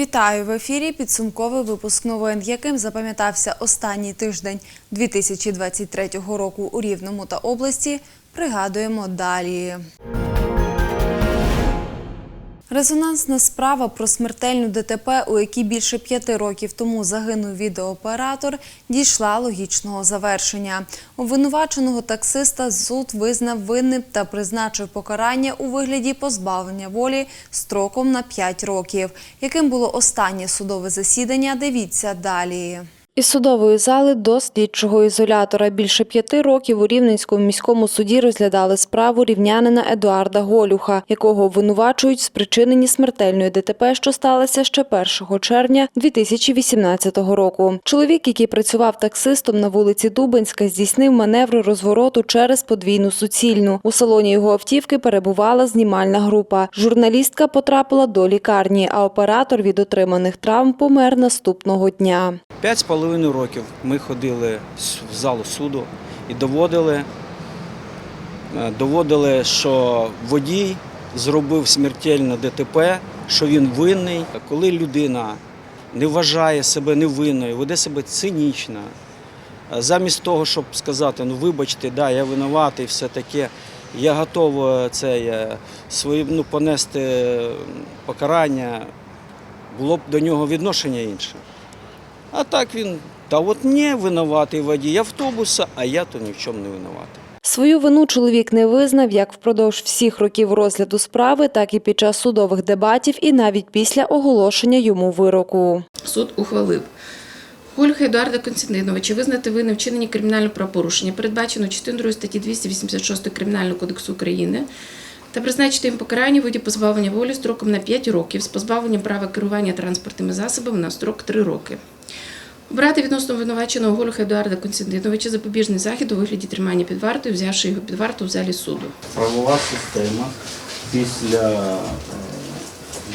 Вітаю в ефірі. Підсумковий випуск новин, яким запам'ятався останній тиждень 2023 року у Рівному та області. Пригадуємо далі. Резонансна справа про смертельну ДТП, у якій більше п'яти років тому загинув відеооператор, дійшла логічного завершення. Обвинуваченого таксиста суд визнав винним та призначив покарання у вигляді позбавлення волі строком на 5 років. Яким було останнє судове засідання? Дивіться далі. Із судової зали до слідчого ізолятора більше п'яти років у Рівненському міському суді розглядали справу рівнянина Едуарда Голюха, якого обвинувачують спричиненні смертельної ДТП, що сталося ще 1 червня 2018 року. Чоловік, який працював таксистом на вулиці Дубенська, здійснив маневр розвороту через подвійну суцільну. У салоні його автівки перебувала знімальна група. Журналістка потрапила до лікарні, а оператор від отриманих травм помер наступного дня. П'ять з половиною років ми ходили в залу суду і доводили, е, доводили, що водій зробив смертельне ДТП, що він винний. Коли людина не вважає себе невинною, веде себе цинічно, е, замість того, щоб сказати, ну вибачте, да, я винуватий, все таке, я готовий це, е, свої, ну, понести покарання, було б до нього відношення інше. А так він, та от не винуватий водій автобуса, а я то ні в чому не винуватий. Свою вину чоловік не визнав як впродовж всіх років розгляду справи, так і під час судових дебатів, і навіть після оголошення йому вироку. Суд ухвалив. Гольга Едуарда Константиновича визнати винним вчиненні кримінального правопорушення, передбачено частиною 2 статті 286 Кримінального кодексу України, та призначити їм покарання в виді позбавлення волі строком на 5 років з позбавленням права керування транспортними засобами на строк 3 роки. Обрати відносно обвинуваченого Гольга Едуарда Константиновича запобіжний захід у вигляді тримання під вартою, взявши його під варту в залі суду. Правова система після, е,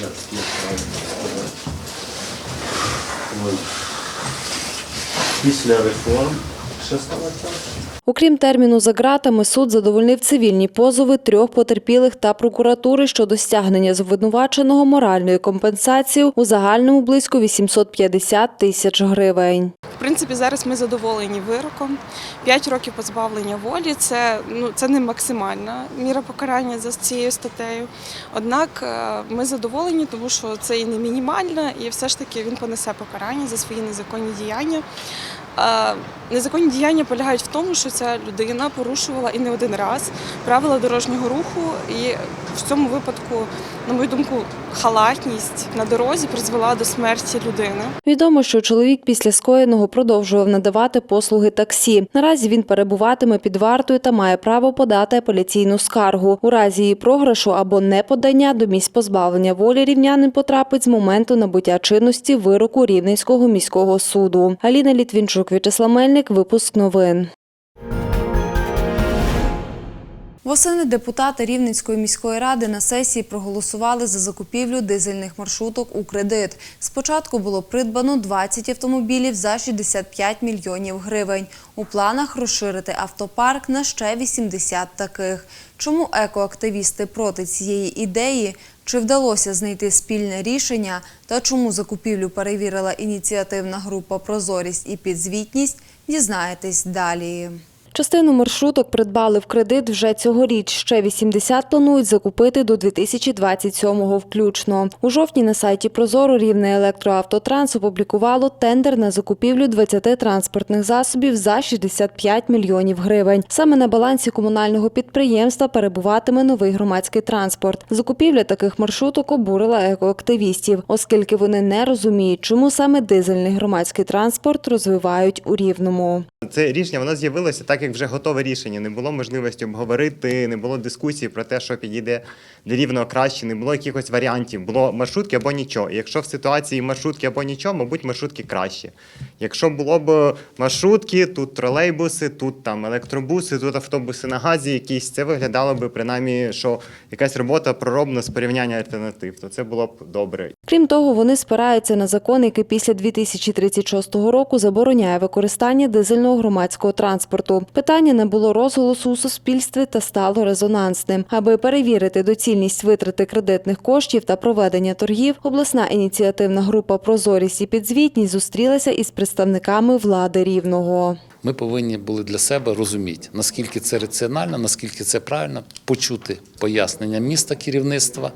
як правильно після реформ ще стала час. Окрім терміну за ґратами, суд задовольнив цивільні позови трьох потерпілих та прокуратури щодо стягнення з обвинуваченого моральної компенсації у загальному близько 850 тисяч гривень. В принципі, зараз ми задоволені вироком. П'ять років позбавлення волі це, ну, це не максимальна міра покарання за цією статтею. Однак е, ми задоволені, тому що це і не мінімальна, і все ж таки він понесе покарання за свої незаконні діяння. Незаконні діяння полягають в тому, що ця людина порушувала і не один раз правила дорожнього руху, і в цьому випадку, на мою думку, халатність на дорозі призвела до смерті людини. Відомо, що чоловік після скоєного продовжував надавати послуги таксі. Наразі він перебуватиме під вартою та має право подати апеляційну скаргу. У разі її програшу або неподання до місць позбавлення волі рівнянин потрапить з моменту набуття чинності вироку Рівненського міського суду. Аліна Літвінчук, В'ячеслав Мельник, випуск новин. Восени депутати Рівненської міської ради на сесії проголосували за закупівлю дизельних маршруток у кредит. Спочатку було придбано 20 автомобілів за 65 мільйонів гривень. У планах розширити автопарк на ще 80 таких. Чому екоактивісти проти цієї ідеї? Чи вдалося знайти спільне рішення? Та чому закупівлю перевірила ініціативна група Прозорість і підзвітність? Дізнаєтесь далі. Частину маршруток придбали в кредит вже цьогоріч. Ще 80 планують закупити до 2027-го включно. У жовтні на сайті Прозоро Рівне електроавтотранс опублікувало тендер на закупівлю 20 транспортних засобів за 65 мільйонів гривень. Саме на балансі комунального підприємства перебуватиме новий громадський транспорт. Закупівля таких маршруток обурила екоактивістів, оскільки вони не розуміють, чому саме дизельний громадський транспорт розвивають у Рівному. Це рішення воно з'явилося так, як вже готове рішення. Не було можливості обговорити, не було дискусії про те, що підійде для рівного краще, не було якихось варіантів. Було маршрутки або нічого. І якщо в ситуації маршрутки або нічого, мабуть, маршрутки краще. Якщо було б маршрутки, тут тролейбуси, тут там електробуси, тут автобуси на газі, якісь це виглядало б принаймні, що якась робота пророблена з порівняння альтернатив, то це було б добре. Крім того, вони спираються на закон, який після 2036 року забороняє використання дизельного рівненського громадського транспорту. Питання не було розголосу у суспільстві та стало резонансним. Аби перевірити доцільність витрати кредитних коштів та проведення торгів, обласна ініціативна група Прозорість і підзвітність зустрілася із представниками влади рівного. Ми повинні були для себе розуміти, наскільки це раціонально, наскільки це правильно, почути пояснення міста керівництва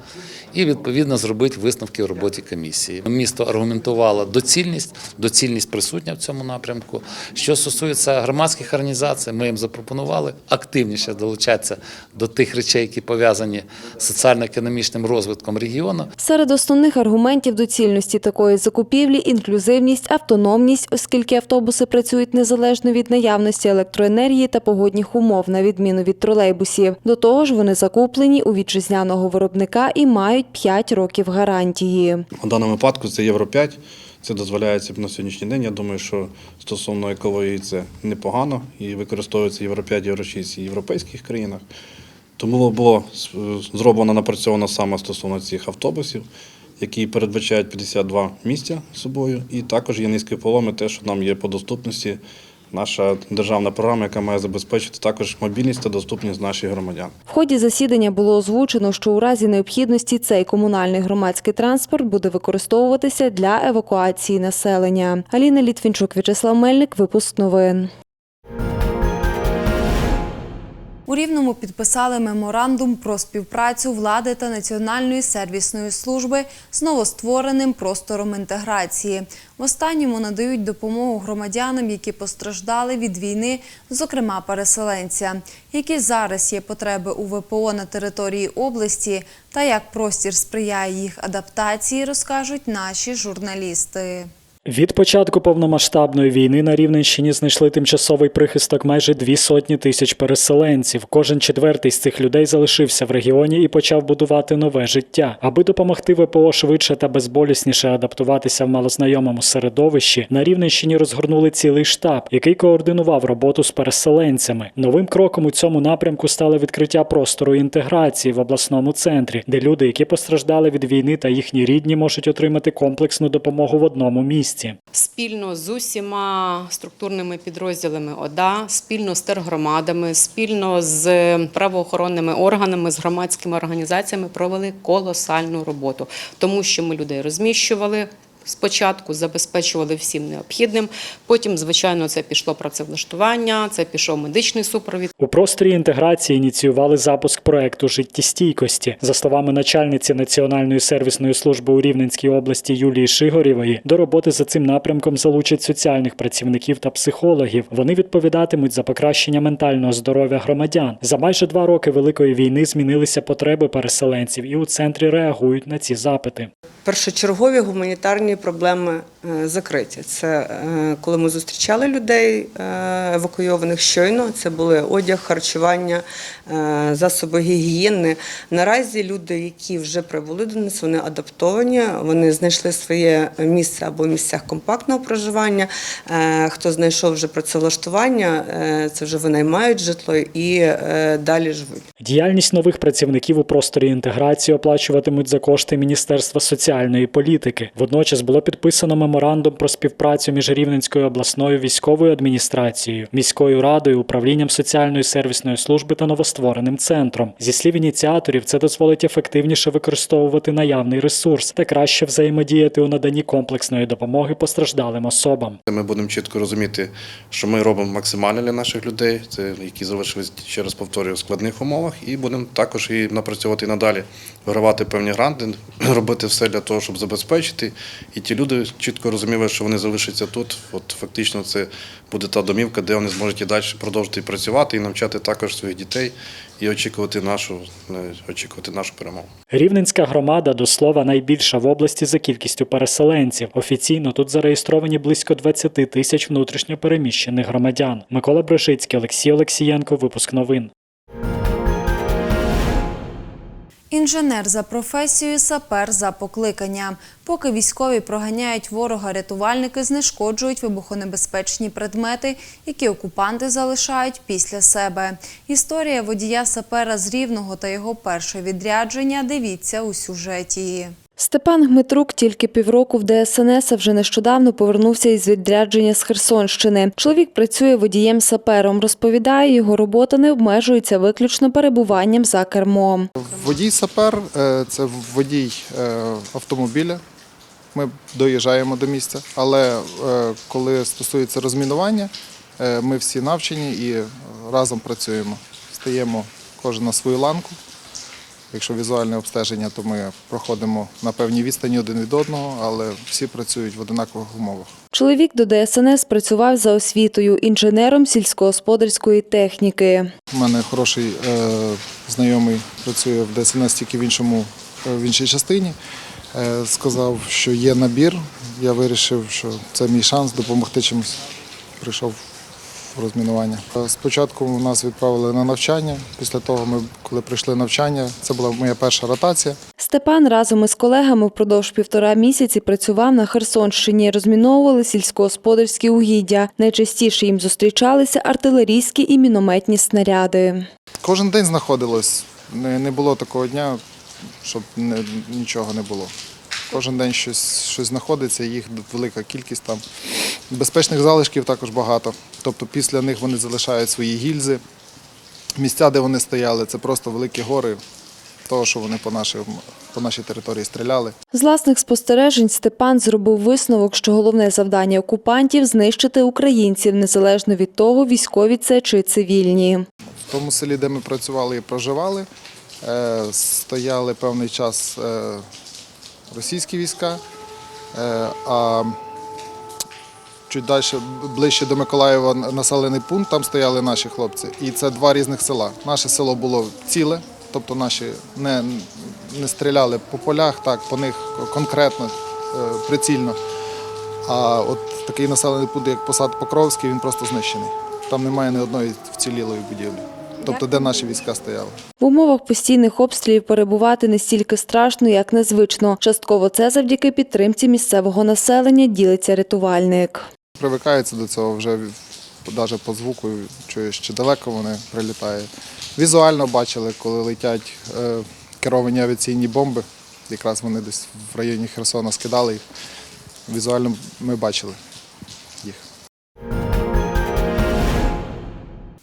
і відповідно зробити висновки в роботі комісії. Місто аргументувало доцільність, доцільність присутня в цьому напрямку. Що стосується громадських організацій, ми їм запропонували активніше долучатися до тих речей, які пов'язані з соціально-економічним розвитком регіону. Серед основних аргументів доцільності такої закупівлі інклюзивність, автономність, оскільки автобуси працюють незалежно від наявності електроенергії та погодних умов, на відміну від тролейбусів. До того ж, вони закуплені у вітчизняного виробника і мають 5 років гарантії. У даному випадку це Євро 5. Це дозволяється на сьогоднішній день. Я думаю, що стосовно екології це непогано і використовується Євро 5, Євро 6 і в європейських країнах. Тому було зроблено напрацьовано саме стосовно цих автобусів, які передбачають 52 місця з собою. І також є низькі поломи, те, що нам є по доступності. Наша державна програма, яка має забезпечити також мобільність та доступність наших громадян. В ході засідання було озвучено, що у разі необхідності цей комунальний громадський транспорт буде використовуватися для евакуації населення. Аліна Літвінчук, В'ячеслав Мельник, випуск новин. У Рівному підписали меморандум про співпрацю влади та Національної сервісної служби з новоствореним простором інтеграції. В останньому надають допомогу громадянам, які постраждали від війни, зокрема переселенця. Які зараз є потреби у ВПО на території області та як простір сприяє їх адаптації, розкажуть наші журналісти. Від початку повномасштабної війни на Рівненщині знайшли тимчасовий прихисток майже дві сотні тисяч переселенців. Кожен четвертий з цих людей залишився в регіоні і почав будувати нове життя. Аби допомогти ВПО швидше та безболісніше адаптуватися в малознайомому середовищі, на Рівненщині розгорнули цілий штаб, який координував роботу з переселенцями. Новим кроком у цьому напрямку стало відкриття простору інтеграції в обласному центрі, де люди, які постраждали від війни та їхні рідні, можуть отримати комплексну допомогу в одному місці. Спільно з усіма структурними підрозділами ОДА, спільно з тергромадами, спільно з правоохоронними органами, з громадськими організаціями провели колосальну роботу, тому що ми людей розміщували. Спочатку забезпечували всім необхідним. Потім, звичайно, це пішло працевлаштування, це пішов медичний супровід. У просторі інтеграції ініціювали запуск проекту життєстійкості. За словами начальниці Національної сервісної служби у Рівненській області Юлії Шигорєвої, до роботи за цим напрямком залучать соціальних працівників та психологів. Вони відповідатимуть за покращення ментального здоров'я громадян. За майже два роки великої війни змінилися потреби переселенців, і у центрі реагують на ці запити. Першочергові гуманітарні проблеми е, закриті. Це е, коли ми зустрічали людей е, евакуйованих щойно. Це були одяг, харчування, засоби гігієни. Наразі люди, які вже прибули до нас, вони адаптовані, вони знайшли своє місце або в місцях компактного проживання. Хто знайшов вже працевлаштування, це вже винаймають житло і далі живуть. Діяльність нових працівників у просторі інтеграції оплачуватимуть за кошти Міністерства соціальної політики. Водночас було підписано меморандум про співпрацю між Рівненською обласною військовою адміністрацією, міською радою, управлінням соціальної сервісної служби та новоствореним центром. Зі слів ініціаторів, це дозволить ефективніше використовувати наявний ресурс та краще взаємодіяти у наданні комплексної допомоги постраждалим особам. Ми будемо чітко розуміти, що ми робимо максимально для наших людей, це які залишились, ще раз повторюю, в складних умовах, і будемо також і напрацьовувати надалі, вигравати певні гранти, робити все для того, щоб забезпечити. І ті люди чітко розуміли, що вони залишаться тут. От фактично це буде та домівка, де вони зможуть і далі продовжити працювати і навчати також своїх дітей і очікувати нашу, е, очікувати нашу перемогу. Рівненська громада, до слова, найбільша в області за кількістю переселенців. Офіційно тут зареєстровані близько 20 тисяч внутрішньо переміщених громадян. Микола Брешицький, Олексій Олексієнко. Випуск новин. Інженер за професією, сапер за покликанням. Поки військові проганяють ворога, рятувальники знешкоджують вибухонебезпечні предмети, які окупанти залишають після себе. Історія водія сапера з Рівного та його перше відрядження. Дивіться у сюжеті. Степан Гмитрук тільки півроку в ДСНС, а вже нещодавно повернувся із відрядження з Херсонщини. Чоловік працює водієм-сапером. Розповідає, його робота не обмежується виключно перебуванням за кермом. Водій сапер е, це водій е, автомобіля. Ми доїжджаємо до місця, але е, коли стосується розмінування, ми всі навчені і разом працюємо. Стаємо кожен на свою ланку. Якщо візуальне обстеження, то ми проходимо на певній відстані один від одного, але всі працюють в одинакових умовах. Чоловік до ДСНС працював за освітою інженером сільськогосподарської техніки. У мене хороший е, знайомий працює в ДСНС тільки в іншому е, в іншій частині. Е, сказав, що є набір. Я вирішив, що це мій шанс допомогти чимось. Прийшов розмінування. Спочатку нас відправили на навчання. Після того, ми, коли прийшли навчання, це була моя перша ротація. Степан разом із колегами впродовж півтора місяці працював на Херсонщині, розміновували сільськогосподарські угіддя. Найчастіше їм зустрічалися артилерійські і мінометні снаряди. Кожен день знаходилось. Не було такого дня, щоб нічого не було. Кожен день щось, щось знаходиться, їх велика кількість там. Безпечних залишків також багато. Тобто після них вони залишають свої гільзи. Місця, де вони стояли, це просто великі гори того, що вони по, нашій, по нашій території стріляли. З власних спостережень Степан зробив висновок, що головне завдання окупантів знищити українців, незалежно від того, військові це чи цивільні. В тому селі, де ми працювали і проживали, е, стояли певний час е, російські війська, е, а чуть далі, ближче до Миколаєва населений пункт, там стояли наші хлопці. І це два різних села. Наше село було ціле, тобто наші не, не стріляли по полях, так, по них конкретно, е, прицільно. А от такий населений пункт, як посад Покровський, він просто знищений. Там немає ні одної вцілілої будівлі. Тобто, де наші війська стояли. В умовах постійних обстрілів перебувати не стільки страшно, як незвично. Частково це завдяки підтримці місцевого населення ділиться рятувальник. Привикаються до цього вже навіть по звуку, чуєш, що далеко вони прилітають. Візуально бачили, коли летять е, керовані авіаційні бомби. Якраз вони десь в районі Херсона скидали їх. Візуально ми бачили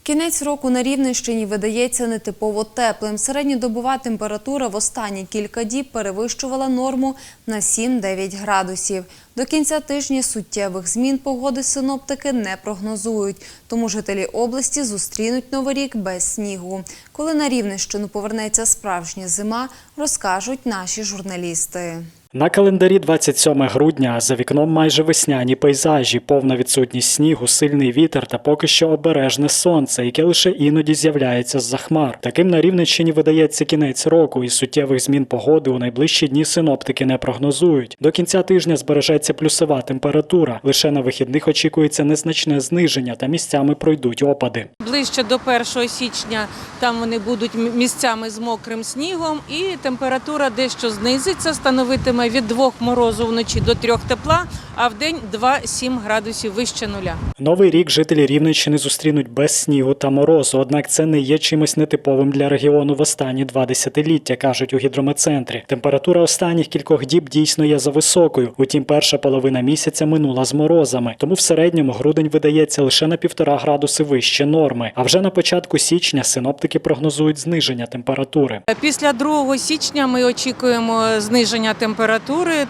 Кінець року на Рівненщині видається нетипово теплим. Середньодобова температура в останні кілька діб перевищувала норму на 7-9 градусів. До кінця тижня суттєвих змін погоди синоптики не прогнозують, тому жителі області зустрінуть новий рік без снігу. Коли на Рівненщину повернеться справжня зима, розкажуть наші журналісти. На календарі 27 грудня, за вікном майже весняні пейзажі, повна відсутність снігу, сильний вітер та поки що обережне сонце, яке лише іноді з'являється з-за хмар. Таким на Рівненщині видається кінець року, і суттєвих змін погоди у найближчі дні синоптики не прогнозують. До кінця тижня збережеться плюсова температура. Лише на вихідних очікується незначне зниження та місцями пройдуть опади. Ближче до 1 січня там вони будуть місцями з мокрим снігом, і температура дещо знизиться, становитиме від 2 морозу вночі до 3 тепла, а в день 2-7 градусів вище нуля. Новий рік жителі Рівненщини зустрінуть без снігу та морозу, однак це не є чимось нетиповим для регіону в останні два десятиліття, кажуть у гідрометцентрі. Температура останніх кількох діб дійсно є зависокою. Утім, перша половина місяця минула з морозами, тому в середньому грудень видається лише на півтора градуси вище норми. А вже на початку січня синоптики прогнозують зниження температури. Після 2 січня ми очікуємо зниження температури.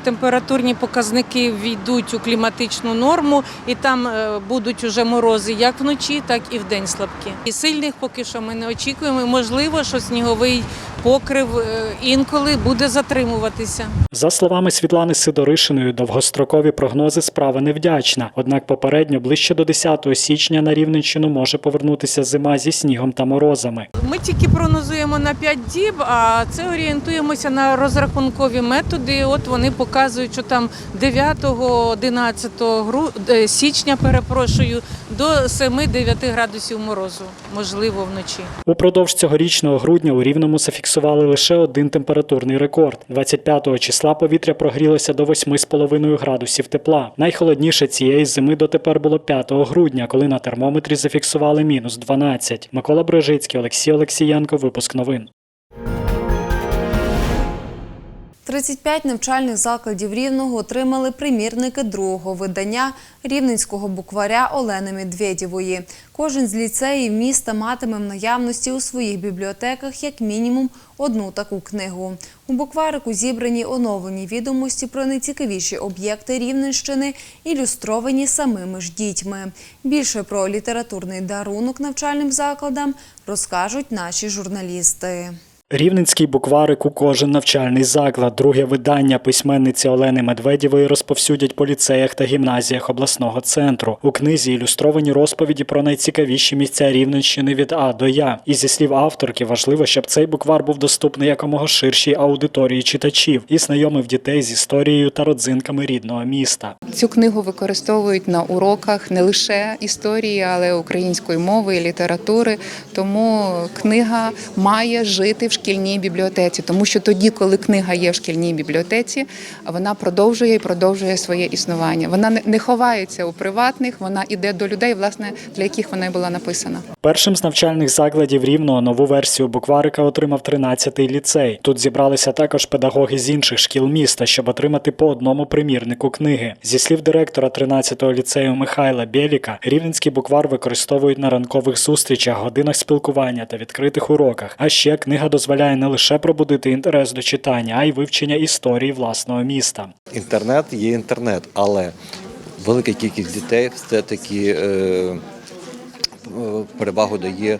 Температурні показники війдуть у кліматичну норму, і там е, будуть уже морози як вночі, так і вдень слабкі. І сильних поки що ми не очікуємо. Можливо, що сніговий покрив е, інколи буде затримуватися. За словами Світлани Сидоришиної, довгострокові прогнози справа невдячна. Однак попередньо ближче до 10 січня на Рівненщину може повернутися зима зі снігом та морозами. Ми тільки прогнозуємо на 5 діб, а це орієнтуємося на розрахункові методи. От вони показують, що там 9-11 гру... е, січня, перепрошую, до 7-9 градусів морозу, можливо, вночі. Упродовж цьогорічного грудня у Рівному зафіксували лише один температурний рекорд. 25 числа повітря прогрілося до 8,5 градусів тепла. Найхолодніше цієї зими дотепер було 5 грудня, коли на термометрі зафіксували мінус 12. Микола Брежицький, Олексій Олексієнко. Випуск новин. 35 навчальних закладів Рівного отримали примірники другого видання рівненського букваря Олени Медведєвої. Кожен з ліцеїв міста матиме в наявності у своїх бібліотеках як мінімум одну таку книгу. У букварику зібрані оновлені відомості про найцікавіші об'єкти Рівненщини, ілюстровані самими ж дітьми. Більше про літературний дарунок навчальним закладам розкажуть наші журналісти. Рівненський букварик у кожен навчальний заклад. Друге видання письменниці Олени Медведєвої розповсюдять по ліцеях та гімназіях обласного центру. У книзі ілюстровані розповіді про найцікавіші місця Рівненщини від А до Я. І зі слів авторки, важливо, щоб цей буквар був доступний якомога ширшій аудиторії читачів і знайомив дітей з історією та родзинками рідного міста. Цю книгу використовують на уроках не лише історії, але й української мови і літератури. Тому книга має жити в шкільній бібліотеці, тому що тоді, коли книга є в шкільній бібліотеці, вона продовжує і продовжує своє існування. Вона не- ховається у приватних, вона іде до людей, власне, для яких вона й була написана. Першим з навчальних закладів рівного нову версію букварика отримав 13-й ліцей. Тут зібралися також педагоги з інших шкіл міста, щоб отримати по одному примірнику книги. Зі слів директора 13-го ліцею Михайла Бєліка, рівненський буквар використовують на ранкових зустрічах, годинах спілкування та відкритих уроках. А ще книга дозволяє не лише пробудити інтерес до читання, а й вивчення історії власного міста. Інтернет є інтернет, але велика кількість дітей все-таки е, е, перевагу дає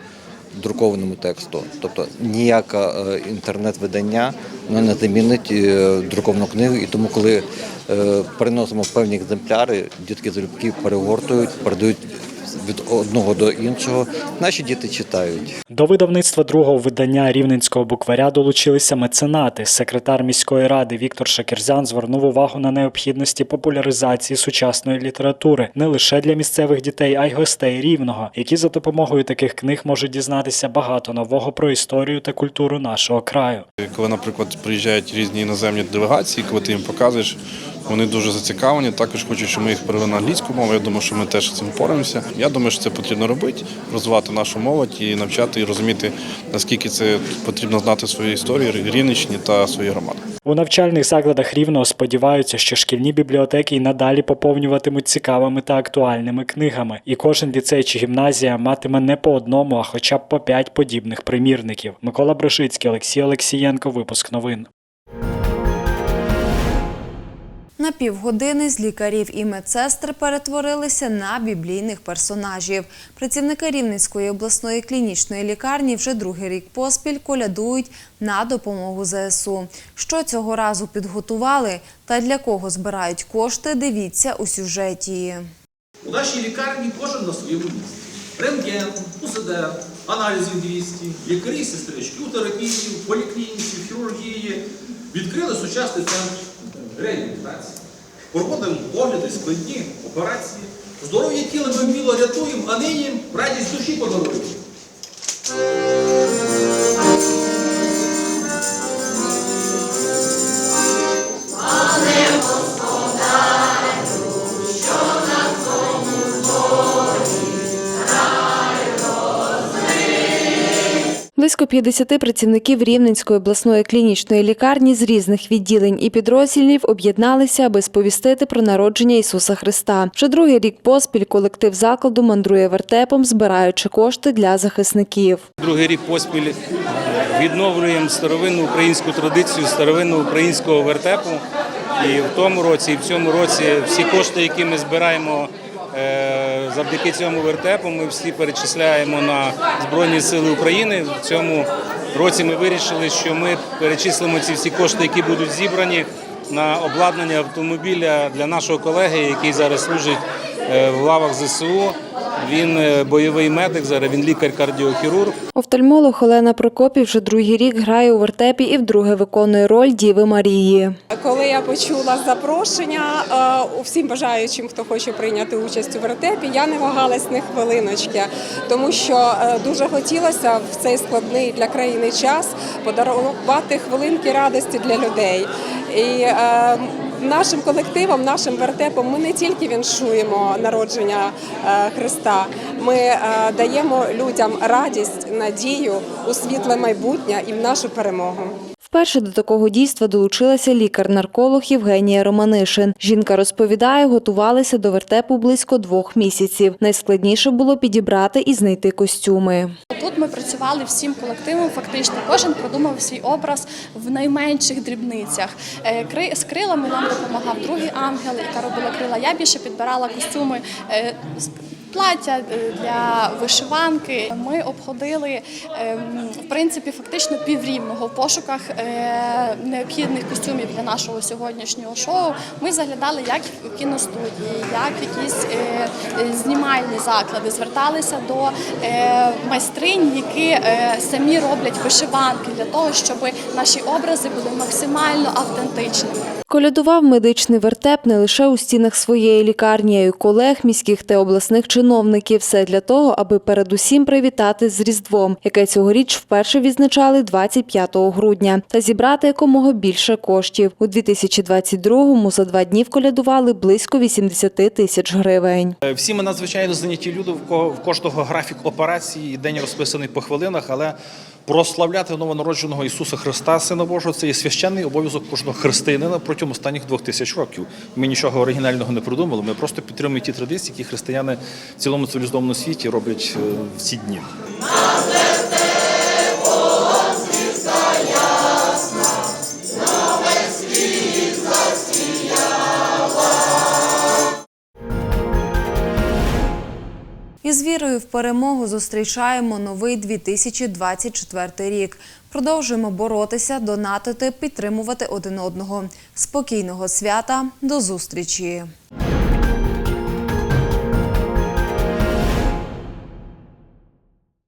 друкованому тексту. Тобто ніяке інтернет-видання не замінить е, друковану книгу. І тому, коли переносимо певні екземпляри, дітки залюбки перегортують, передають від одного до іншого. Наші діти читають. До видавництва другого видання рівненського букваря долучилися меценати. Секретар міської ради Віктор Шакерзян звернув увагу на необхідності популяризації сучасної літератури не лише для місцевих дітей, а й гостей рівного, які за допомогою таких книг можуть дізнатися багато нового про історію та культуру нашого краю. Коли, наприклад, приїжджають різні іноземні делегації, коли ти їм показуєш, вони дуже зацікавлені. Також хочуть, щоб ми їх перевели на англійську мову. Я думаю, що ми теж цим впораємося. Я думаю, що це потрібно робити, розвивати нашу молодь і навчати і розуміти, наскільки це потрібно знати свої історії, Рівненщині та свої громади. У навчальних закладах рівного сподіваються, що шкільні бібліотеки й надалі поповнюватимуть цікавими та актуальними книгами, і кожен ліцей чи гімназія матиме не по одному, а хоча б по п'ять подібних примірників. Микола Брешицький, Олексій Олексієнко. Випуск новин. На півгодини з лікарів і медсестр перетворилися на біблійних персонажів. Працівники Рівненської обласної клінічної лікарні вже другий рік поспіль колядують на допомогу ЗСУ. Що цього разу підготували та для кого збирають кошти, дивіться у сюжеті. У нашій лікарні кожен на своєму місці. Рентген, УЗД, аналізів 200, лікарі, сестрички у терапії, в поліклініці, хірургії. Відкрили сучасний центр реабілітації. Проводимо огляди, складні операції. Здоров'я тіла ми вміло рятуємо, а нині радість душі подаруємо. Близько 50 працівників Рівненської обласної клінічної лікарні з різних відділень і підрозділів об'єдналися, аби сповістити про народження Ісуса Христа. Вже другий рік поспіль колектив закладу мандрує вертепом, збираючи кошти для захисників. Другий рік поспіль відновлюємо старовинну українську традицію, старовинну українського вертепу. І в тому році, і в цьому році всі кошти, які ми збираємо завдяки цьому вертепу, ми всі перечисляємо на Збройні Сили України. В цьому році ми вирішили, що ми перечислимо ці всі кошти, які будуть зібрані на обладнання автомобіля для нашого колеги, який зараз служить е, в лавах ЗСУ. Він е, бойовий медик, зараз він лікар-кардіохірург. Офтальмолог Олена Прокопів вже другий рік грає у вертепі і вдруге виконує роль Діви Марії. Коли я почула запрошення е, усім бажаючим, хто хоче прийняти участь у вертепі, я не вагалась ні хвилиночки, тому що е, дуже хотілося в цей складний для країни час подарувати хвилинки радості для людей. І Нашим колективом, нашим вертепом ми не тільки віншуємо народження е, Христа, ми е, даємо людям радість, надію у світле майбутнє і в нашу перемогу. Вперше до такого дійства долучилася лікар-нарколог Євгенія Романишин. Жінка розповідає, готувалися до вертепу близько двох місяців. Найскладніше було підібрати і знайти костюми. Тут ми працювали всім колективом. Фактично, кожен продумав свій образ в найменших дрібницях. Е, З крилами нам допомагав другий ангел, яка робила крила. Я більше підбирала костюми. Плаття е, для вишиванки. Ми обходили ем, в принципі фактично піврівного в пошуках е, необхідних костюмів для нашого сьогоднішнього шоу. Ми заглядали як в кіностудії, як якісь е, знімальні заклади, зверталися до майстринь, які самі роблять вишиванки для того, щоб наші образи були максимально автентичними. Колядував медичний вертеп не лише у стінах своєї лікарні, а й колег, міських та обласних чиновників. Все для того, аби передусім привітати з Різдвом, яке цьогоріч вперше відзначали 25 грудня, та зібрати якомога більше коштів. У 2022-му за два дні вколядували близько 80 тисяч гривень. Е, Всі ми надзвичайно заняті люди, в кожного графік операції, день розписаний по хвилинах, але прославляти новонародженого Ісуса Христа, Сина Божого, це є священний обов'язок кожного християнина протягом останніх двох тисяч років. Ми нічого оригінального не придумали. Ми просто підтримуємо ті традиції, які християни в цілому цивілізованому світі роблять е, в ці дні. Вірою в перемогу зустрічаємо новий 2024 рік. Продовжуємо боротися, донатити, підтримувати один одного. Спокійного свята, до зустрічі!